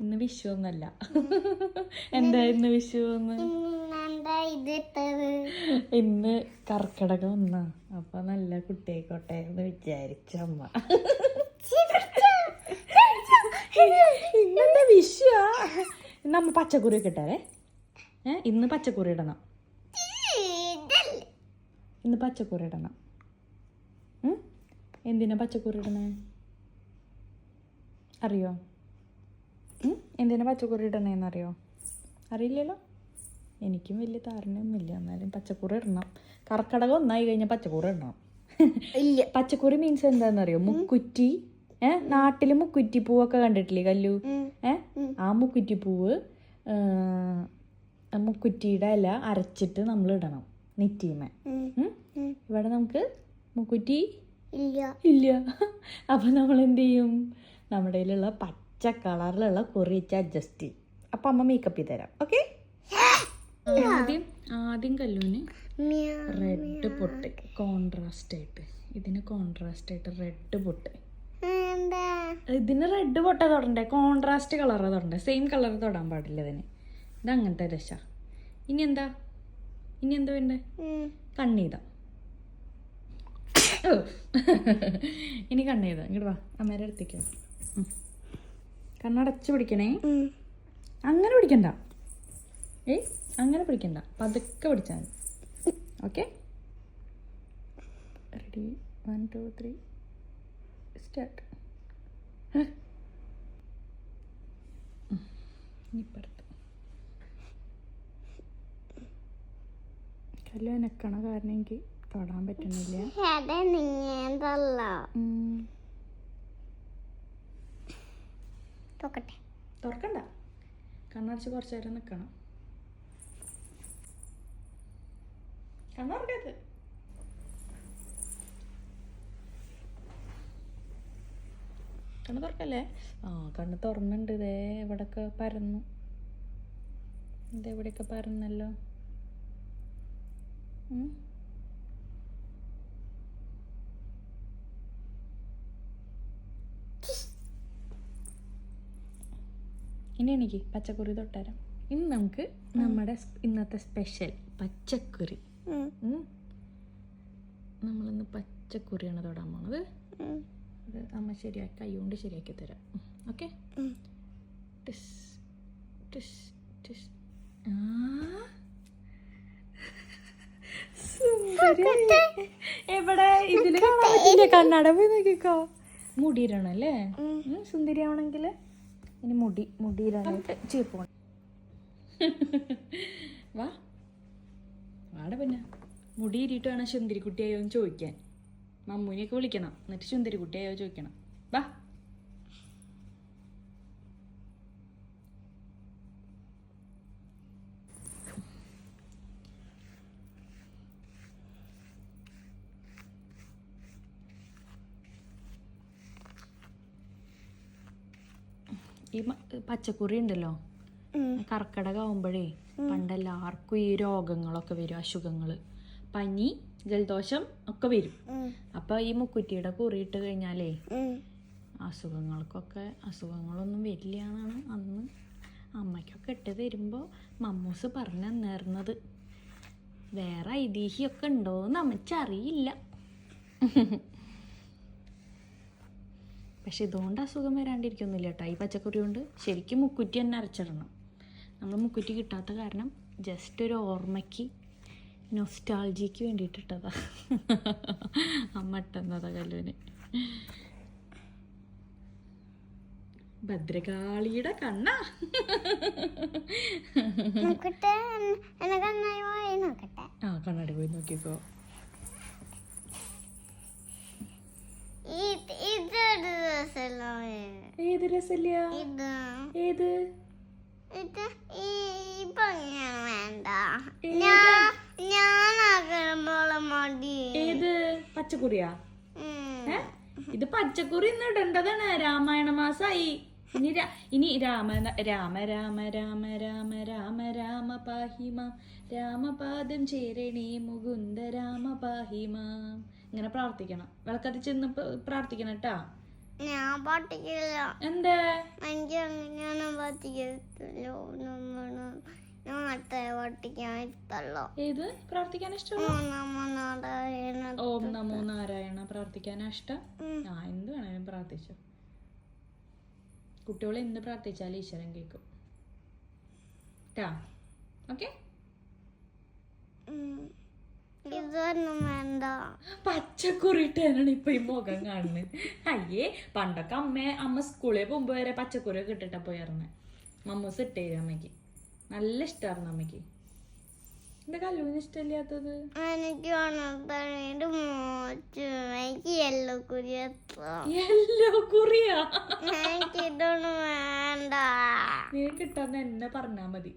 ഇന്ന് വിഷു ഒന്നല്ല എന്താ ഇന്ന് വിഷു ഒന്ന് ഇന്ന് കർക്കിടകം ഒന്നാ. അപ്പൊ നല്ല കുട്ടിയായിക്കോട്ടെ എന്ന് വിചാരിച്ച അമ്മ. ഇന്നെന്താ വിഷുവാ? ഇന്ന് അമ്മ പച്ചക്കുറി ഒക്കെ ഇട്ടാലേ? ഏ ഇന്ന് പച്ചക്കറി ഇടണം. ഇന്ന് പച്ചക്കുറി ഇടണം. എന്തിനാ പച്ചക്കറി ഇടണേ? അറിയോ? എന്തിനാ പച്ചക്കറി ഇടണേന്ന് അറിയോ? അറിയില്ലല്ലോ. എനിക്കും വലിയ ധാരണയൊന്നുമില്ല എന്നാലും പച്ചക്കറി ഇടണം. കർക്കടകം ഒന്നായി കഴിഞ്ഞാൽ പച്ചക്കറി ഇടണം. ഇല്ല. പച്ചക്കറി മീൻസ് എന്താണെന്നറിയോ മുക്കുറ്റി ഏ? നാട്ടിൽ മുക്കുറ്റി പൂവൊക്കെ കണ്ടിട്ടില്ലേ കല്ലു? ഏഹ് ആ മുക്കുറ്റി പൂവ് ആ, ആ മുക്കുറ്റിയുടെ ഇല അരച്ചിട്ട് നമ്മൾ ഇടണം നെറ്റീമ. ഇവിടെ നമുക്ക് മുക്കുറ്റി ഇല്ല. ഇല്ല. അപ്പം നമ്മൾ എന്ത് ചെയ്യും നമ്മുടെ കയ്യിലുള്ള പച്ച കളറിലുള്ള കുറി വെച്ച് അഡ്ജസ്റ്റ് ചെയ്യും. അപ്പം അമ്മ മേക്കപ്പ് ചെയ്ത് തരാം. ഓക്കെ ആദ്യം ആദ്യം കല്ലൂന് റെഡ് പൊട്ട് കോൺട്രാസ്റ്റ് ആയിട്ട്. ഇതിന് കോൺട്രാസ്റ്റ് ആയിട്ട് റെഡ് പൊട്ട്. എന്താ ഇതിന് റെഡ് പൊട്ട തൊടണ്ടേ? കോൺട്രാസ്റ്റ് കളറാ തൊടണ്ടേ? സെയിം കളർ തൊടാൻ പാടില്ല ഇതിന്. ഇത് അങ്ങനത്തെ ദശ ഇനി എന്താ? ഇനി എന്താ വേണ്ടേ. കണ്ണീത ഇനി കണ്ണീത ഇങ്ങോട്ട് വാ. അമ്മേരെ അടുത്തേക്ക്. കണ്ണടച്ച് പിടിക്കണേ. അങ്ങനെ പിടിക്കണ്ട. ഏ അങ്ങനെ പിടിക്കണ്ട. പതുക്കെ പിടിച്ചാൽ മതി. Okay? Ready one two three start ഇപ്പുറത്ത് കല്ല് കാരണം എനിക്ക് തൊടാൻ പറ്റുന്നില്ല? നോക്കട്ടെ തുറക്കണ്ട. കണ്ണടച്ച് കുറച്ച് നേരം നിൽക്കണം കണ്ണുറക്കരുത് കണ്ണ് തുറക്കല്ലേ? ആ കണ്ണ് തുറന്നുണ്ട് ഇതേ ഇവിടൊക്കെ പരന്നു. ഇതെവിടെയൊക്കെ പരന്നല്ലോ. ഇനി എനിക്ക് പച്ചക്കറി തൊട്ടുതരാം ഇന്ന് നമുക്ക് നമ്മുടെ ഇന്നത്തെ സ്പെഷ്യൽ പച്ചക്കറി. നമ്മളിന്ന് പച്ചക്കറിയാണ് തൊടാൻ പോണത്. അത് അമ്മ ശരിയാക്കി അയ്യോണ്ട് ശരിയാക്കി തരാം. ഓക്കെ? ഉം. ടിസ് ടിസ് ടിസ്. ആ. എവിടെ? ഇതിൽ കാണാൻ പറ്റില്ല. കണ്ണട പോയി നോക്കിക്കോ. മുടിയിരണല്ലേ സുന്ദരി ഉം. ഉം, സുന്ദരിയാവണമെങ്കിൽ ഇനി മുടി മുടിയിലായിട്ട് ചീപ്പ്. വാ. വാടെ പിന്നെ. മുടി ഇരിട്ടാണ് ചുന്തിരിക്കുട്ടിയായോ എന്ന് ചോദിക്കാൻ. മമ്മൂനെയൊക്കെ വിളിക്കണം. എന്നിട്ട് ചുന്തിരിക്കുട്ടിയായോ ചോദിക്കണം. വാ. ഈ പച്ചക്കറി ഉണ്ടല്ലോ. കർക്കിടക കർക്കിടകമാകുമ്പോഴേ പണ്ടെല്ലാവർക്കും ഈ രോഗങ്ങളൊക്കെ വരും അസുഖങ്ങൾ പനി ജലദോഷം ഒക്കെ വരും. അപ്പൊ ഈ മുക്കുറ്റിയുടെ കുറിയിട്ട് കഴിഞ്ഞാലേ അസുഖങ്ങൾക്കൊക്കെ അസുഖങ്ങളൊന്നും വരില്ല എന്നാണ് അന്ന് അമ്മയ്ക്കൊക്കെ ഇട്ട് തരുമ്പോൾ മമ്മൂസ് പറഞ്ഞു തന്നേർന്നത്. വേറെ ഐതിഹ്യമൊക്കെ ഉണ്ടോയെന്ന് അമ്മച്ചറിയില്ല. പക്ഷെ ഇതുകൊണ്ട് അസുഖം വരാണ്ടിരിക്കൊന്നുമില്ല കേട്ടോ. ഈ പച്ചക്കറി കൊണ്ട് ശരിക്കും മുക്കുറ്റി തന്നെ അരച്ചിടണം. നമ്മൾ മുക്കുറ്റി കിട്ടാത്ത കാരണം ജസ്റ്റ് ഒരു ഓർമ്മയ്ക്ക് നൊസ്റ്റാൾജിക്ക് വേണ്ടിയിട്ടിട്ടതാ. അമ്മ ഇട്ടെന്നതാ കല്ലുവിന്. ഭദ്രകാളിയുടെ കണ്ണാ. ആ കണ്ണാടി പോയി നോക്കിക്കോ. ഏത് ഇത്. ഏത്? ഇത് വേണ്ട. ഏത്? പച്ചക്കുറിയാ? ഇത് പച്ചക്കുറി ഇന്ന് ഇടേണ്ടതാണ്. രാമായണ മാസായി. ഇനി ഇനി രാമ രാമ രാമ രാമ രാമ രാമ രാമ പാഹിമ. രാമപാദം ചേരണേ മുകുന്ദ രാമ പാഹിമ. ഇങ്ങനെ പ്രാർത്ഥിക്കണം. വിളക്കത്തിൽ ചെന്ന് പ- പ്രാർത്ഥിക്കണം കേട്ടാ. ഞാൻ പാട്ടിക്കില്ല. എന്തേ? എനിക്ക് അങ്ങനെയാണ് പാട്ടിക്കല്ലോ? ഞാൻ മറ്റേ പാട്ടിക്കാൻ ഇഷ്ടല്ലോ. ഏത്? പ്രാർത്ഥിക്കാൻ ഓം നമോ നാരായണ. പ്രാർത്ഥിക്കാൻ ഇഷ്ടം? ആ എന്ത് വേണേലും പ്രാർത്ഥിച്ചു. കുട്ടികൾ എന്ത് പ്രാർത്ഥിച്ചാലും ഈശ്വരൻ കേൾക്കും. ഓക്കെ? വേണ്ട. പച്ചക്കുറിട്ടാണ് ഇപ്പൊ ഈ മുഖം കാണുന്നത്. അയ്യേ പണ്ടൊക്കെ അമ്മ അമ്മ സ്കൂളിൽ പോകുമ്പോ വരെ പച്ചക്കുറി ഒക്കെ ഇട്ടിട്ടാ പോയിരുന്നെ. മമ്മൂസ് ഇട്ടേ അമ്മയ്ക്ക് നല്ല ഇഷ്ടമായിരുന്നു അമ്മയ്ക്ക് എന്താ കല്ലുവിന് ഇഷ്ടമില്ലാത്തത്? എനിക്ക് എല്ലോ കുറിയാ എനിക്ക് ഇതൊന്നും വേണ്ട. നീ കിട്ടാന്ന് എന്നെ പറഞ്ഞാ മതി.